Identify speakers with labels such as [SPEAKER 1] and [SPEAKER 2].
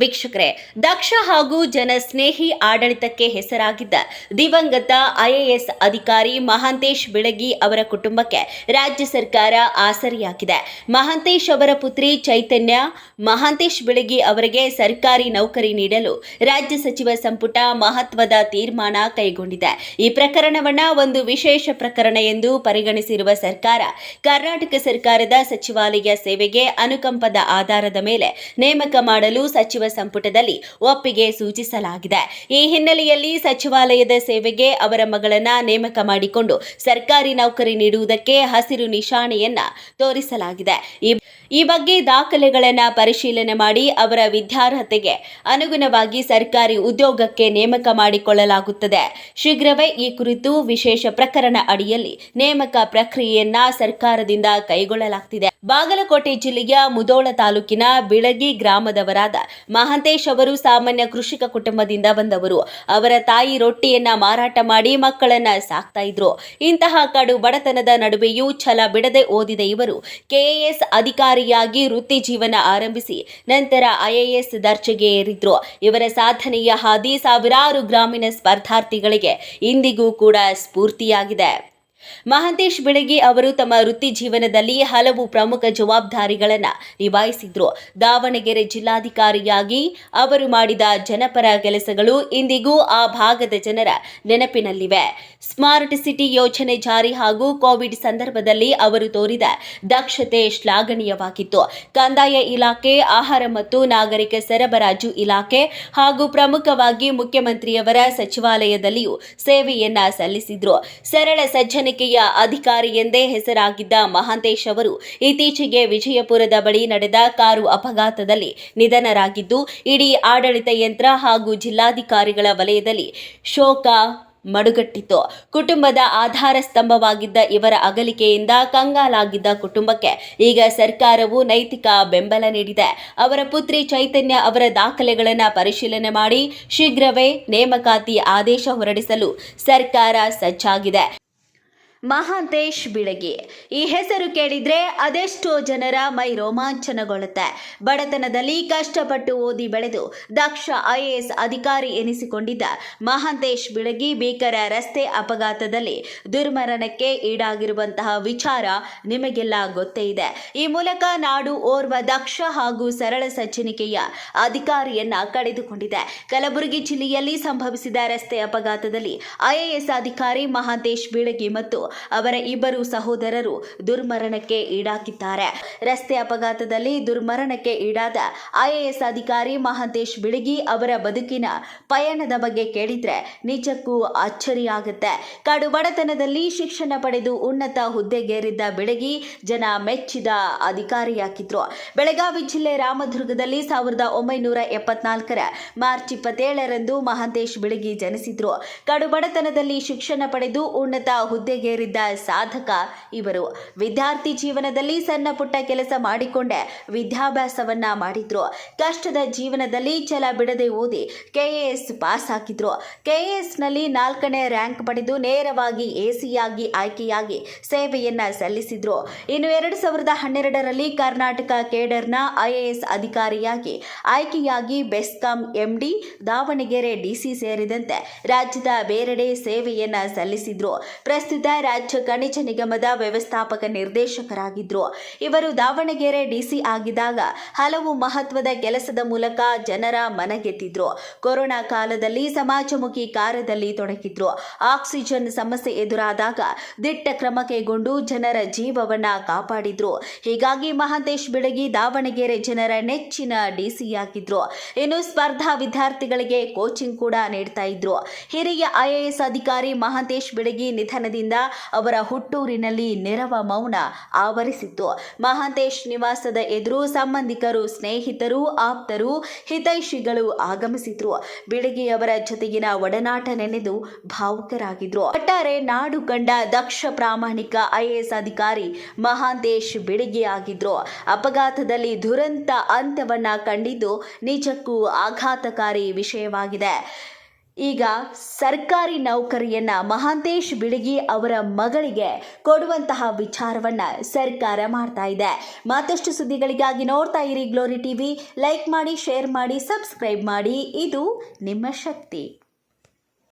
[SPEAKER 1] ವೀಕ್ಷಕರೇ, ದಕ್ಷ ಹಾಗೂ ಜನಸ್ನೇಹಿ ಆಡಳಿತಕ್ಕೆ ಹೆಸರಾಗಿದ್ದ ದಿವಂಗತ ಐಎಎಸ್ ಅಧಿಕಾರಿ ಮಹಾಂತೇಶ್ ಬೆಳಗಿ ಅವರ ಕುಟುಂಬಕ್ಕೆ ರಾಜ್ಯ ಸರ್ಕಾರ ಆಸರಿಯಾಗಿದೆ. ಮಹಾಂತೇಶ್ ಅವರ ಪುತ್ರಿ ಚೈತನ್ಯ, ಮಹಾಂತೇಶ್ ಬೆಳಗಿ ಅವರಿಗೆ ಸರ್ಕಾರಿ ನೌಕರಿ ನೀಡಲು ರಾಜ್ಯ ಸಚಿವ ಸಂಪುಟ ಮಹತ್ವದ ತೀರ್ಮಾನ ಕೈಗೊಂಡಿದೆ. ಈ ಪ್ರಕರಣವನ್ನ ಒಂದು ವಿಶೇಷ ಪ್ರಕರಣ ಎಂದು ಪರಿಗಣಿಸಿರುವ ಸರ್ಕಾರ, ಕರ್ನಾಟಕ ಸರ್ಕಾರದ ಸಚಿವಾಲಯ ಸೇವೆಗೆ ಅನುಕಂಪದ ಆಧಾರದ ಮೇಲೆ ನೇಮಕ ಮಾಡಲು ಸಚಿವ ಸಂಪುಟದಲ್ಲಿ ಒಪ್ಪಿಗೆ ಸೂಚಿಸಲಾಗಿದೆ. ಈ ಹಿನ್ನೆಲೆಯಲ್ಲಿ ಸಚಿವಾಲಯದ ಸೇವೆಗೆ ಅವರ ಮಗಳನ್ನ ನೇಮಕ ಮಾಡಿಕೊಂಡು ಸರ್ಕಾರಿ ನೌಕರಿ ನೀಡುವುದಕ್ಕೆ ಹಸಿರು ನಿಶಾನೆಯನ್ನ ತೋರಿಸಲಾಗಿದೆ. ಈ ಈ ಬಗ್ಗೆ ದಾಖಲೆಗಳನ್ನು ಪರಿಶೀಲನೆ ಮಾಡಿ ಅವರ ವಿದ್ಯಾರ್ಹತೆಗೆ ಅನುಗುಣವಾಗಿ ಸರ್ಕಾರಿ ಉದ್ಯೋಗಕ್ಕೆ ನೇಮಕ ಮಾಡಿಕೊಳ್ಳಲಾಗುತ್ತದೆ. ಶೀಘ್ರವೇ ಈ ಕುರಿತು ವಿಶೇಷ ಪ್ರಕರಣ ಅಡಿಯಲ್ಲಿ ನೇಮಕ ಪ್ರಕ್ರಿಯೆಯನ್ನ ಸರ್ಕಾರದಿಂದ ಕೈಗೊಳ್ಳಲಾಗುತ್ತಿದೆ ಬಾಗಲಕೋಟೆ ಜಿಲ್ಲೆಯ ಮುದೋಳ ತಾಲೂಕಿನ ಬಿಳಗಿ ಗ್ರಾಮದವರಾದ ಮಹಾಂತೇಶ್ ಅವರು ಸಾಮಾನ್ಯ ಕೃಷಿಕ ಕುಟುಂಬದಿಂದ ಬಂದವರು. ಅವರ ತಾಯಿ ರೊಟ್ಟಿಯನ್ನ ಮಾರಾಟ ಮಾಡಿ ಮಕ್ಕಳನ್ನ ಸಾಕ್ತಾ ಇದ್ರು. ಇಂತಹ ಕಡು ಬಡತನದ ನಡುವೆಯೂ ಛಲ ಬಿಡದೆ ಓದಿದ ಇವರು ಕೆಎಎಸ್ ಅಧಿಕಾರಿಯಾಗಿ ವೃತ್ತಿ ಜೀವನ ಆರಂಭಿಸಿ ನಂತರ ಐಎಎಸ್ ದರ್ಜೆಗೆ ಏರಿದ್ರು. ಇವರ ಸಾಧನೆಯ ಹಾದಿ ಸಾವಿರಾರು ಗ್ರಾಮೀಣ ಸ್ಪರ್ಧಾರ್ಥಿಗಳಿಗೆ ಇಂದಿಗೂ ಕೂಡ ಸ್ಫೂರ್ತಿಯಾಗಿದೆ. ಮಹಾಂತೇಶ್ ಬೆಳಗಿ ಅವರು ತಮ್ಮ ವೃತ್ತಿ ಜೀವನದಲ್ಲಿ ಹಲವು ಪ್ರಮುಖ ಜವಾಬ್ದಾರಿಗಳನ್ನು ನಿಭಾಯಿಸಿದ್ರು. ದಾವಣಗೆರೆ ಜಿಲ್ಲಾಧಿಕಾರಿಯಾಗಿ ಅವರು ಮಾಡಿದ ಜನಪರ ಕೆಲಸಗಳು ಇಂದಿಗೂ ಆ ಭಾಗದ ಜನರ ನೆನಪಿನಲ್ಲಿವೆ. ಸ್ಮಾರ್ಟ್ ಸಿಟಿ ಯೋಜನೆ ಜಾರಿ ಹಾಗೂ ಕೋವಿಡ್ ಸಂದರ್ಭದಲ್ಲಿ ಅವರು ತೋರಿದ ದಕ್ಷತೆ ಶ್ಲಾಘನೀಯವಾಗಿತ್ತು. ಕಂದಾಯ ಇಲಾಖೆ, ಆಹಾರ ಮತ್ತು ನಾಗರಿಕ ಸರಬರಾಜು ಇಲಾಖೆ ಹಾಗೂ ಪ್ರಮುಖವಾಗಿ ಮುಖ್ಯಮಂತ್ರಿಯವರ ಸಚಿವಾಲಯದಲ್ಲಿಯೂ ಸೇವೆಯನ್ನ ಸಲ್ಲಿಸಿದ್ರು. ಸರಳ ಸಜ್ಜನಿಕೆಯ ಅಧಿಕಾರಿ ಎಂದೇ ಹೆಸರಾಗಿದ್ದ ಮಹಾಂತೇಶ್ ಅವರು ಇತ್ತೀಚೆಗೆ ವಿಜಯಪುರದ ಬಳಿ ನಡೆದ ಕಾರು ಅಪಘಾತದಲ್ಲಿ ನಿಧನರಾಗಿದ್ದು, ಇಡೀ ಆಡಳಿತ ಯಂತ್ರ ಹಾಗೂ ಜಿಲ್ಲಾಧಿಕಾರಿಗಳ ವಲಯದಲ್ಲಿ ಶೋಕ ಮಡುಗಟ್ಟಿತ್ತು. ಕುಟುಂಬದ ಆಧಾರ ಸ್ತಂಭವಾಗಿದ್ದ ಇವರ ಅಗಲಿಕೆಯಿಂದ ಕಂಗಾಲಾಗಿದ್ದ ಕುಟುಂಬಕ್ಕೆ ಈಗ ಸರ್ಕಾರವು ನೈತಿಕ ಬೆಂಬಲ ನೀಡಿದೆ. ಅವರ ಪುತ್ರಿ ಚೈತನ್ಯ ಅವರ ದಾಖಲೆಗಳನ್ನು ಪರಿಶೀಲನೆ ಮಾಡಿ ಶೀಘ್ರವೇ ನೇಮಕಾತಿ ಆದೇಶ ಹೊರಡಿಸಲು ಸರ್ಕಾರ ಸಜ್ಜಾಗಿದೆ. ಮಹಾಂತೇಶ್ ಬಿಳಗಿ. ಈ ಹೆಸರು ಕೇಳಿದ್ರೆ ಅದೆಷ್ಟೋ ಜನರ ಮೈ ರೋಮಾಂಚನಗೊಳ್ಳುತ್ತೆ. ಬಡತನದಲ್ಲಿ ಕಷ್ಟಪಟ್ಟು ಓದಿ ಬೆಳೆದು ದಕ್ಷ ಐಎಎಸ್ ಅಧಿಕಾರಿ ಎನಿಸಿಕೊಂಡಿದ್ದ ಮಹಾಂತೇಶ್ ಬಿಳಗಿ ಭೀಕರ ರಸ್ತೆ ಅಪಘಾತದಲ್ಲಿ ದುರ್ಮರಣಕ್ಕೆ ಈಡಾಗಿರುವಂತಹ ವಿಚಾರ ನಿಮಗೆಲ್ಲ ಗೊತ್ತೇ ಇದೆ. ಈ ಮೂಲಕ ನಾಡು ಓರ್ವ ದಕ್ಷ ಹಾಗೂ ಸರಳ ಸಜ್ಜನಿಕೆಯ ಅಧಿಕಾರಿಯನ್ನ ಕಳೆದುಕೊಂಡಿದೆ. ಕಲಬುರಗಿ ಜಿಲ್ಲೆಯಲ್ಲಿ ಸಂಭವಿಸಿದ ರಸ್ತೆ ಅಪಘಾತದಲ್ಲಿ ಐಎಎಸ್ ಅಧಿಕಾರಿ ಮಹಾಂತೇಶ್ ಬೀಳಗಿ ಮತ್ತು ಅವರ ಇಬ್ಬರು ಸಹೋದರರು ದುರ್ಮರಣಕ್ಕೆ ಈಡಾಗಿದ್ದಾರೆ. ರಸ್ತೆ ಅಪಘಾತದಲ್ಲಿ ದುರ್ಮರಣಕ್ಕೆ ಈಡಾದ ಐಎಎಸ್ ಅಧಿಕಾರಿ ಮಹಾಂತೇಶ್ ಬಿಳಗಿ ಅವರ ಬದುಕಿನ ಪಯಣದ ಬಗ್ಗೆ ಕೇಳಿದ್ರೆ ನಿಜಕ್ಕೂ ಅಚ್ಚರಿಯಾಗುತ್ತೆ. ಕಡು ಬಡತನದಲ್ಲಿ ಶಿಕ್ಷಣ ಪಡೆದು ಉನ್ನತ ಹುದ್ದೆಗೇರಿದ್ದ ಬೆಳಗಿ ಜನ ಮೆಚ್ಚಿದ ಅಧಿಕಾರಿಯಾಗಿದ್ರು. ಬೆಳಗಾವಿ ಜಿಲ್ಲೆ ರಾಮದುರ್ಗದಲ್ಲಿ ಸಾವಿರದ ಒಂಬೈನೂರ ಎಪ್ಪತ್ನಾಲ್ಕರ ಮಾರ್ಚ್ ಇಪ್ಪತ್ತೇಳರಂದು ಮಹಾಂತೇಶ್ ಬೆಳಗಿ ಜನಿಸಿದ್ರು. ಕಡು ಬಡತನದಲ್ಲಿ ಶಿಕ್ಷಣ ಪಡೆದು ಉನ್ನತ ಹುದ್ದೆಗೇರಿದ್ದ ಸಾಧಕ ಇವರು. ವಿದ್ಯಾರ್ಥಿ ಜೀವನದಲ್ಲಿ ಸಣ್ಣ ಪುಟ್ಟ ಕೆಲಸ ಮಾಡಿಕೊಂಡೆ. ವಿದ್ಯಾಭ್ಯಾಸವನ್ನ ಮಾಡಿದ್ರು. ಕಷ್ಟದ ಜೀವನದಲ್ಲಿ ಛಲ ಬಿಡದೆ ಓದಿ ಕೆಎಎಸ್ ಪಾಸ್ ಹಾಕಿದ್ರು. ಕೆಎಎಸ್ನಲ್ಲಿ ನಾಲ್ಕನೇ ರ್ಯಾಂಕ್ ಪಡೆದು ನೇರವಾಗಿ ಎಸಿಯಾಗಿ ಆಯ್ಕೆಯಾಗಿ ಸೇವೆಯನ್ನ ಸಲ್ಲಿಸಿದ್ರು. ಇನ್ನು ಎರಡು ಸಾವಿರದ ಹನ್ನೆರಡರಲ್ಲಿ ಕರ್ನಾಟಕ ಕೇಡರ್ನ ಐಎಎಸ್ ಅಧಿಕಾರಿಯಾಗಿ ಆಯ್ಕೆಯಾಗಿ ಬೆಸ್ಕಾಂ ಎಂಡಿ ದಾವಣಗೆರೆ ಡಿಸಿ ಸೇರಿದಂತೆ ರಾಜ್ಯದ ಬೇರೆಡೆ ಸೇವೆಯನ್ನ ಸಲ್ಲಿಸಿದ್ರು. ಪ್ರಸ್ತುತ ರಾಜ್ಯ ಖನಿಜ ನಿಗಮದ ವ್ಯವಸ್ಥಾಪಕ ನಿರ್ದೇಶಕರಾಗಿದ್ದರು ಇವರು ದಾವಣಗೆರೆ ಡಿಸಿ ಆಗಿದ್ದಾಗ ಹಲವು ಮಹತ್ವದ ಕೆಲಸದ ಮೂಲಕ ಜನರ ಮನಗೆದ್ದಿದ್ರು ಕೊರೋನಾ ಕಾಲದಲ್ಲಿ ಸಮಾಜಮುಖಿ ಕಾರ್ಯದಲ್ಲಿ ತೊಡಗಿದ್ರು. ಆಕ್ಸಿಜನ್ ಸಮಸ್ಯೆ ಎದುರಾದಾಗ ದಿಟ್ಟ ಕ್ರಮ ಕೈಗೊಂಡು ಜನರ ಜೀವವನ್ನ ಕಾಪಾಡಿದ್ರು. ಹೀಗಾಗಿ ಮಹಾಂತೇಶ್ ಬೆಳಗಿ ದಾವಣಗೆರೆ ಜನರ ನೆಚ್ಚಿನ ಡಿಸಿಯಾಗಿದ್ರು. ಇನ್ನು ಸ್ಪರ್ಧಾ ವಿದ್ಯಾರ್ಥಿಗಳಿಗೆ ಕೋಚಿಂಗ್ ಕೂಡ ನೀಡ್ತಾ ಇದ್ರು. ಹಿರಿಯ ಐಎಎಸ್ ಅಧಿಕಾರಿ ಮಹಾಂತೇಶ್ ಬೆಳಗಿ ನಿಧನದಿಂದ ಅವರ ಹುಟ್ಟೂರಿನಲ್ಲಿ ನೆರವ ಮೌನ ಆವರಿಸಿತ್ತು. ಮಹಾಂತೇಶ್ ನಿವಾಸದ ಎದುರು ಸಂಬಂಧಿಕರು, ಸ್ನೇಹಿತರು, ಆಪ್ತರು, ಹಿತೈಷಿಗಳು ಆಗಮಿಸಿದ್ರು. ಬೆಳಗ್ಗೆ ಅವರ ಜೊತೆಗಿನ ಒಡನಾಟ ನೆನೆದು ಭಾವುಕರಾಗಿದ್ರು. ಒಟ್ಟಾರೆ ನಾಡು ಕಂಡ ದಕ್ಷ ಪ್ರಾಮಾಣಿಕ ಐಎಎಸ್ ಅಧಿಕಾರಿ ಮಹಾಂತೇಶ್ ಬಿಡಗಿ ಆಗಿದ್ರು. ಅಪಘಾತದಲ್ಲಿ ದುರಂತ ಅಂತ್ಯವನ್ನ ಕಂಡಿದ್ದು ನಿಜಕ್ಕೂ ಆಘಾತಕಾರಿ ವಿಷಯವಾಗಿದೆ. ಈಗ ಸರ್ಕಾರಿ ನೌಕರಿಯನ್ನ ಮಹಾಂತೇಶ್ ಬಿಳಿಗಿ ಅವರ ಮಗಳಿಗೆ ಕೊಡುವಂತಹ ವಿಚಾರವನ್ನ ಸರ್ಕಾರ ಮಾಡ್ತಾ ಇದೆ. ಮತ್ತಷ್ಟು ಸುದ್ದಿಗಳಿಗಾಗಿ ನೋಡ್ತಾ ಇರಿ ಗ್ಲೋರಿ ಟಿವಿ ಲೈಕ್ ಮಾಡಿ ಶೇರ್ ಮಾಡಿ ಸಬ್ಸ್ಕ್ರೈಬ್ ಮಾಡಿ. ಇದು ನಿಮ್ಮ ಶಕ್ತಿ.